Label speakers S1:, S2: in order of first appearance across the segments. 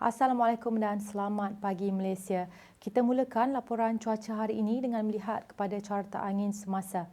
S1: Assalamualaikum dan selamat pagi Malaysia. Kita mulakan laporan cuaca hari ini dengan melihat kepada carta angin semasa.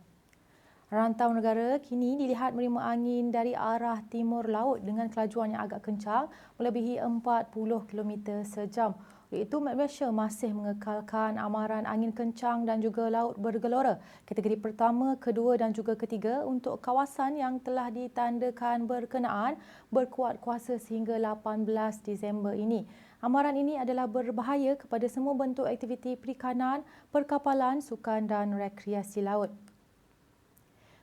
S1: Rantau negara kini dilihat menerima angin dari arah timur laut dengan kelajuan yang agak kencang melebihi 40 km sejam. Oleh itu, Malaysia masih mengekalkan amaran angin kencang dan juga laut bergelora kategori pertama, kedua dan juga ketiga untuk kawasan yang telah ditandakan berkenaan berkuat kuasa sehingga 18 Disember ini. Amaran ini adalah berbahaya kepada semua bentuk aktiviti perikanan, perkapalan, sukan dan rekreasi laut.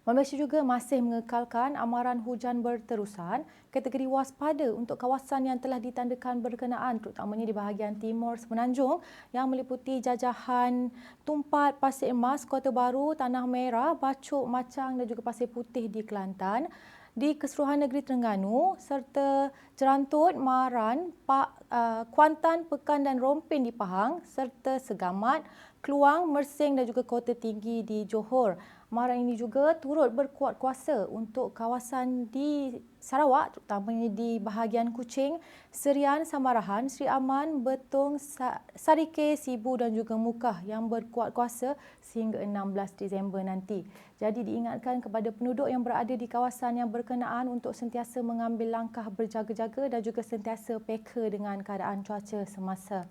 S1: Malaysia juga masih mengekalkan amaran hujan berterusan kategori waspada untuk kawasan yang telah ditandakan berkenaan terutamanya di bahagian timur semenanjung yang meliputi jajahan Tumpat, Pasir Emas, Kota Baru, Tanah Merah, Bacuk, Macang dan juga Pasir Putih di Kelantan di keseluruhan negeri Terengganu serta Jerantut, Maran, Pak, uh, Kuantan, Pekan dan Rompin di Pahang serta Segamat, Keluang, Mersing dan juga Kota Tinggi di Johor. Amaran ini juga turut berkuat kuasa untuk kawasan di Sarawak terutamanya di bahagian Kuching, Serian, Samarahan, Sri Aman, Betong, Sarike, Sibu dan juga Mukah yang berkuat kuasa sehingga 16 Disember nanti. Jadi diingatkan kepada penduduk yang berada di kawasan yang berkenaan untuk sentiasa mengambil langkah berjaga-jaga dan juga sentiasa peka dengan keadaan cuaca semasa.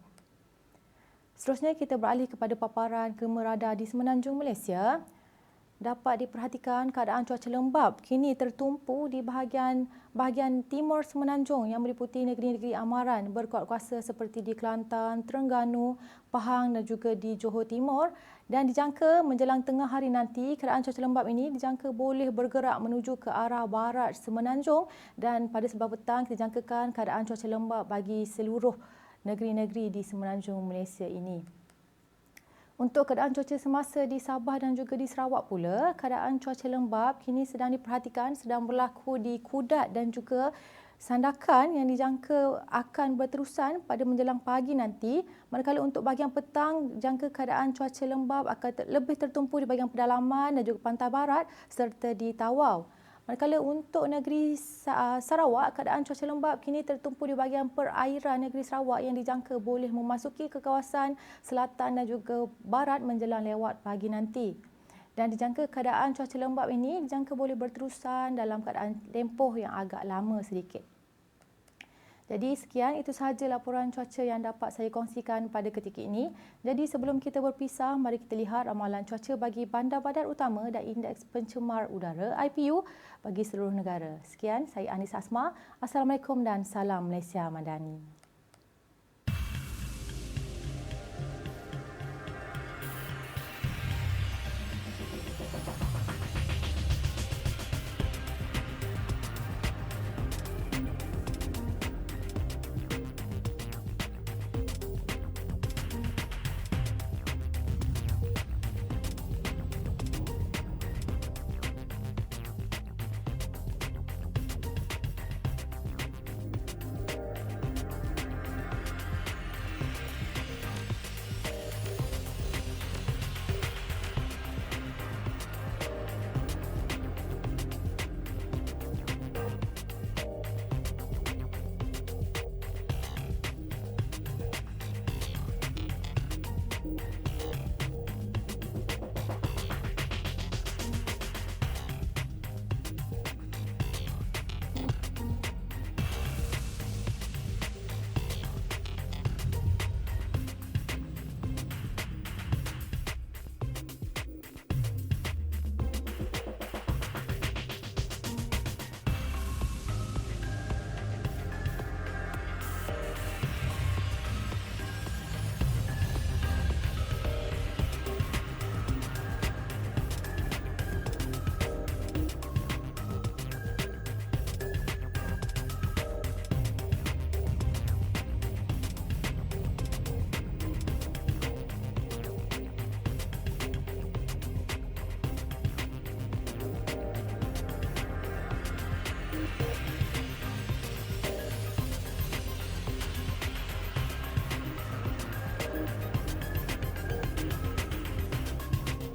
S1: Seterusnya kita beralih kepada paparan kemerada di Semenanjung Malaysia dapat diperhatikan keadaan cuaca lembap kini tertumpu di bahagian bahagian timur semenanjung yang meliputi negeri-negeri amaran berkuat kuasa seperti di Kelantan, Terengganu, Pahang dan juga di Johor Timur dan dijangka menjelang tengah hari nanti keadaan cuaca lembap ini dijangka boleh bergerak menuju ke arah barat semenanjung dan pada sebelah petang kita jangkakan keadaan cuaca lembap bagi seluruh negeri-negeri di semenanjung Malaysia ini. Untuk keadaan cuaca semasa di Sabah dan juga di Sarawak pula, keadaan cuaca lembap kini sedang diperhatikan sedang berlaku di Kudat dan juga Sandakan yang dijangka akan berterusan pada menjelang pagi nanti. Manakala untuk bahagian petang, jangka keadaan cuaca lembap akan lebih tertumpu di bahagian pedalaman dan juga pantai barat serta di Tawau. Manakala untuk negeri uh, Sarawak, keadaan cuaca lembap kini tertumpu di bahagian perairan negeri Sarawak yang dijangka boleh memasuki ke kawasan selatan dan juga barat menjelang lewat pagi nanti. Dan dijangka keadaan cuaca lembap ini dijangka boleh berterusan dalam keadaan tempoh yang agak lama sedikit. Jadi sekian itu sahaja laporan cuaca yang dapat saya kongsikan pada ketika ini. Jadi sebelum kita berpisah, mari kita lihat ramalan cuaca bagi bandar badan utama dan indeks pencemar udara IPU bagi seluruh negara. Sekian, saya Anis Asma. Assalamualaikum dan salam Malaysia Madani.